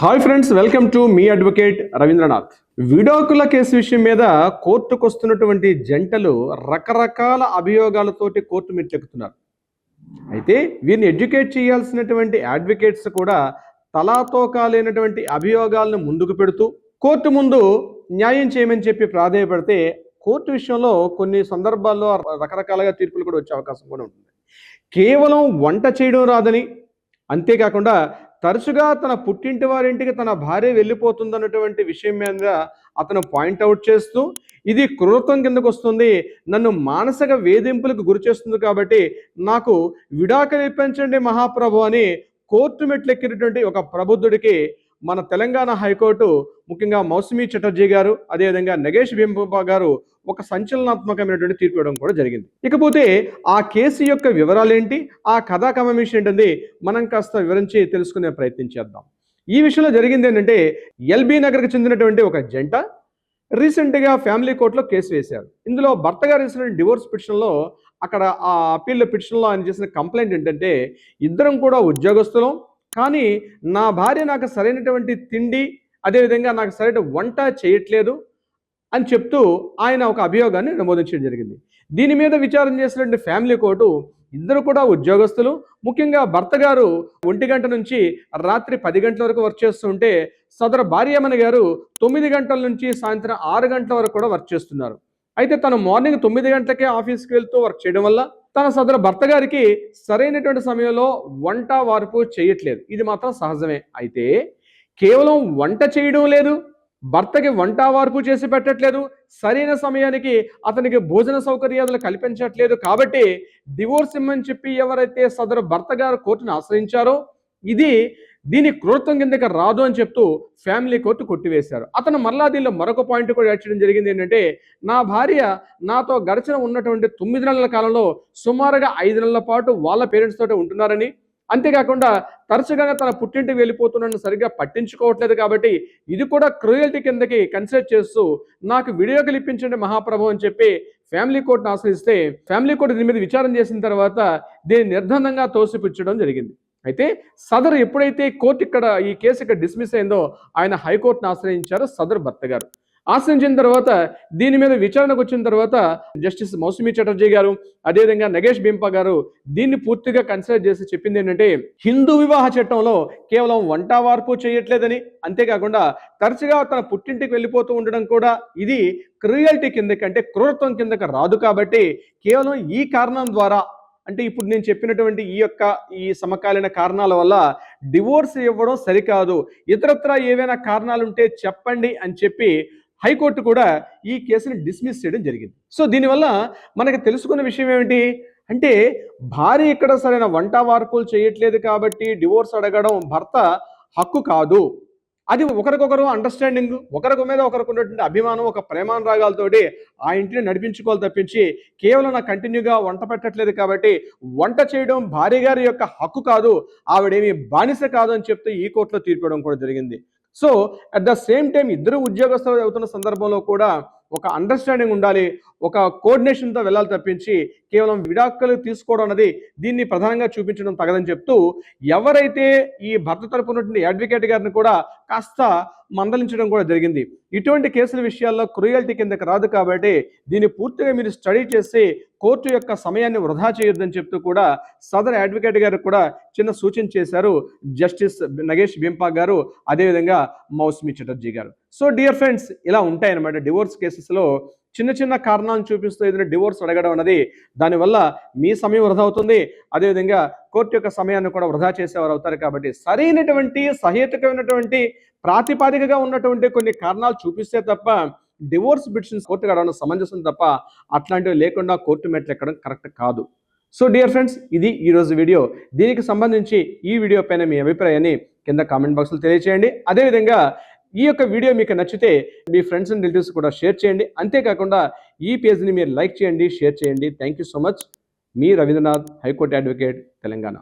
Hi friends welcome to మీ advocate Ravindranath. విడాకుల case విషయం మీద కోర్టుకు వస్తున్నటువంటి జంటలు రకరకాల అభియోగాలతోటి కోర్టు మెట్లెక్కుతున్నారు అయితే వీరిని ఎడ్యుకేట్ చేయాల్సినటువంటి అడ్వకేట్స్ కూడా తలాతోకా లేనటువంటి అభియోగాలను ముందుకు పెడుతూ కోర్టు ముందు న్యాయం చేయమని చెప్పి ప్రాధాన్యపడితే కోర్టు విషయంలో కొన్ని సందర్భాల్లో రకరకాలుగా తీర్పులు కూడా వచ్చే అవకాశం కూడా ఉంటుంది. కేవలం వంట చేయడం రాదని అంతేకాకుండా తరచుగా తన పుట్టింటి వారింటికి తన భార్య వెళ్ళిపోతుందన్నటువంటి విషయం మీద అతను పాయింట్అవుట్ చేస్తూ ఇది క్రూరత్వం కిందకు వస్తుంది నన్ను మానసిక వేధింపులకు గురి చేస్తుంది కాబట్టి నాకు విడాకులు ఇప్పించండి మహాప్రభు అని కోర్టు మెట్లెక్కినటువంటి ఒక ప్రబుద్ధుడికి మన తెలంగాణ హైకోర్టు ముఖ్యంగా మౌసమీ చటర్జీ గారు అదేవిధంగా నగేష్ బింబా గారు ఒక సంచలనాత్మకమైనటువంటి తీర్పు ఇవ్వడం కూడా జరిగింది. ఇకపోతే ఆ కేసు యొక్క వివరాలు ఏంటి ఆ కథా ఏంటంది మనం కాస్త వివరించి తెలుసుకునే ప్రయత్నం చేద్దాం. ఈ విషయంలో జరిగింది ఏంటంటే ఎల్బీ నగర్కి చెందినటువంటి ఒక జంట రీసెంట్గా ఫ్యామిలీ కోర్టులో కేసు వేశారు. ఇందులో భర్త గారు వేసిన డివోర్స్ పిటిషన్లో అక్కడ ఆ అప్పీల్ పిటిషన్లో ఆయన చేసిన కంప్లైంట్ ఏంటంటే ఇద్దరం కూడా ఉద్యోగస్తులం కానీ నా భార్య నాకు సరైనటువంటి తిండి అదేవిధంగా నాకు సరైన వంట చేయట్లేదు అని చెప్తూ ఆయన ఒక అభియోగాన్ని నమోదించడం జరిగింది. దీని మీద విచారం చేసినటువంటి ఫ్యామిలీ కోర్టు ఇద్దరు కూడా ఉద్యోగస్తులు ముఖ్యంగా భర్త గారు ఒంటి గంట నుంచి రాత్రి పది గంటల వరకు వర్క్ చేస్తుంటే సదరు భార్యమణి గారు తొమ్మిది గంటల నుంచి సాయంత్రం ఆరు గంటల వరకు కూడా వర్క్ చేస్తున్నారు. అయితే తను మార్నింగ్ తొమ్మిది గంటలకే ఆఫీస్కి వెళ్తూ వర్క్ చేయడం వల్ల తన సదరు భర్త గారికి సరైనటువంటి సమయంలో వంట వార్పు చేయట్లేదు. ఇది మాత్రం సహజమే. అయితే కేవలం వంట చేయడం లేదు భర్తకి వంట వార్పు చేసి పెట్టట్లేదు సరైన సమయానికి అతనికి భోజన సౌకర్యాలు కల్పించట్లేదు కాబట్టి డివోర్స్ ఇమ్మని చెప్పి ఎవరైతే సదరు భర్త గారు కోర్టును ఆశ్రయించారో ఇది దీని క్రూరత్వం కిందకి రాదు అని చెప్తూ ఫ్యామిలీ కోర్టు కొట్టివేశారు. అతను మరలా దీనిలో మరొక పాయింట్ కూడా యాడ్ చేయడం జరిగింది ఏంటంటే నా భార్య నాతో గడిచిన ఉన్నటువంటి తొమ్మిది నెలల కాలంలో సుమారుగా ఐదు నెలల పాటు వాళ్ళ పేరెంట్స్ తోటే ఉంటున్నారని. అంతేకాకుండా తరచుగానే తన పుట్టింటికి వెళ్ళిపోతున్నాను సరిగ్గా పట్టించుకోవట్లేదు కాబట్టి ఇది కూడా క్రూయల్టీ కిందకి కన్సిడర్ చేస్తూ నాకు వీడియో ఇప్పించండి మహాప్రభు అని చెప్పి ఫ్యామిలీ కోర్టును ఆశ్రయిస్తే ఫ్యామిలీ కోర్టు దీని మీద విచారం చేసిన తర్వాత దీన్ని నిర్బంధంగా తోసిపుచ్చడం జరిగింది. అయితే సదరు ఎప్పుడైతే కోర్టు ఇక్కడ ఈ కేసు ఇక్కడ డిస్మిస్ అయిందో ఆయన హైకోర్టును ఆశ్రయించారు సదరు భర్త గారు. ఆశ్రయించిన తర్వాత దీని మీద విచారణకు వచ్చిన తర్వాత జస్టిస్ మౌసుమి చటర్జీ గారు అదేవిధంగా నగేష్ బింప గారు దీన్ని పూర్తిగా కన్సిడర్ చేసి చెప్పింది ఏంటంటే హిందూ వివాహ చట్టంలో కేవలం వంట వార్పు చేయట్లేదని అంతేకాకుండా తరచుగా తన పుట్టింటికి వెళ్ళిపోతూ ఉండడం కూడా ఇది క్రూయల్టీ కిందకి అంటే క్రూరత్వం కిందకి రాదు కాబట్టి కేవలం ఈ కారణం ద్వారా అంటే ఇప్పుడు నేను చెప్పినటువంటి ఈ యొక్క ఈ సమకాలీన కారణాల వల్ల డివోర్స్ ఇవ్వడం సరికాదు. ఇతరత్ర ఏవైనా కారణాలుంటే చెప్పండి అని చెప్పి హైకోర్టు కూడా ఈ కేసుని డిస్మిస్ చేయడం జరిగింది. సో దీనివల్ల మనకి తెలుసుకున్న విషయం ఏమిటి? అంటే భార్య ఇక్కడ సరైన వంట వార్పులు చేయట్లేదు కాబట్టి డివోర్స్ అడగడం భర్త హక్కు కాదు. అది ఒకరికొకరు అండర్స్టాండింగ్ ఒకరికి మీద ఒకరికి ఉన్నటువంటి అభిమానం ఒక ప్రేమానురాగాలతోటి ఆ ఇంటిని నడిపించుకోవాలి తప్పించి కేవలం నాకు కంటిన్యూగా వంట పెట్టట్లేదు కాబట్టి వంట చేయడం భార్య గారి యొక్క హక్కు కాదు ఆవిడేమి బానిస కాదు అని చెప్తే ఈ కోర్టులో తీర్పడం కూడా జరిగింది. So at the same time ఇద్దరు ఉద్యోగస్తులు అవుతున్న సందర్భంలో కూడా ఒక అండర్స్టాండింగ్ ఉండాలి ఒక కోఆర్డినేషన్తో వెళ్ళాలి తప్పించి కేవలం విడాకులు తీసుకోవడం అనేది దీన్ని ప్రధానంగా చూపించడం తగదని చెప్తూ ఎవరైతే ఈ భర్త తరపు ఉన్నటువంటి అడ్వకేట్ గారిని కూడా కాస్త మందలించడం కూడా జరిగింది. ఇటువంటి కేసుల విషయాల్లో క్రూయల్టీ కిందకి రాదు కాబట్టి దీన్ని పూర్తిగా మీరు స్టడీ చేసి కోర్టు యొక్క సమయాన్ని వృధా చేయొద్దని చెప్తూ కూడా సదర్ అడ్వకేట్ గారు కూడా చిన్న సూచన చేశారు. జస్టిస్ నగేష్ బింపా గారు అదేవిధంగా మౌస్మి చటర్జీ గారు. సో డియర్ ఫ్రెండ్స్ ఇలా ఉంటాయన్నమాట డివోర్స్ కేసెస్లో. చిన్న చిన్న కారణాలను చూపిస్తూ ఏదైనా డివోర్స్ అడగడం అనేది దానివల్ల మీ సమయం వృధా అవుతుంది. అదేవిధంగా కోర్టు యొక్క సమయాన్ని కూడా వృధా చేసేవారు అవుతారు కాబట్టి సరైనటువంటి సహేతుకమైనటువంటి ప్రాతిపాదికగా ఉన్నటువంటి కొన్ని కారణాలు చూపిస్తే తప్ప డివోర్స్ పిటిషన్స్ కోర్టు కావడం సమంజసం తప్ప అట్లాంటివి లేకుండా కోర్టు మెట్లు ఎక్కడం కరెక్ట్ కాదు. సో డియర్ ఫ్రెండ్స్ ఇది ఈరోజు వీడియో దీనికి సంబంధించి ఈ వీడియో పైన మీ అభిప్రాయాన్ని కింద కామెంట్ బాక్స్లో తెలియచేయండి. అదేవిధంగా ఈ యొక్క వీడియో మీకు నచ్చితే మీ ఫ్రెండ్స్ అండ్ రిలేటివ్స్ కూడా షేర్ చేయండి. అంతేకాకుండా ఈ పేజ్ని మీరు లైక్ చేయండి షేర్ చేయండి. Thank you so much me Ravindranath high court advocate Telangana.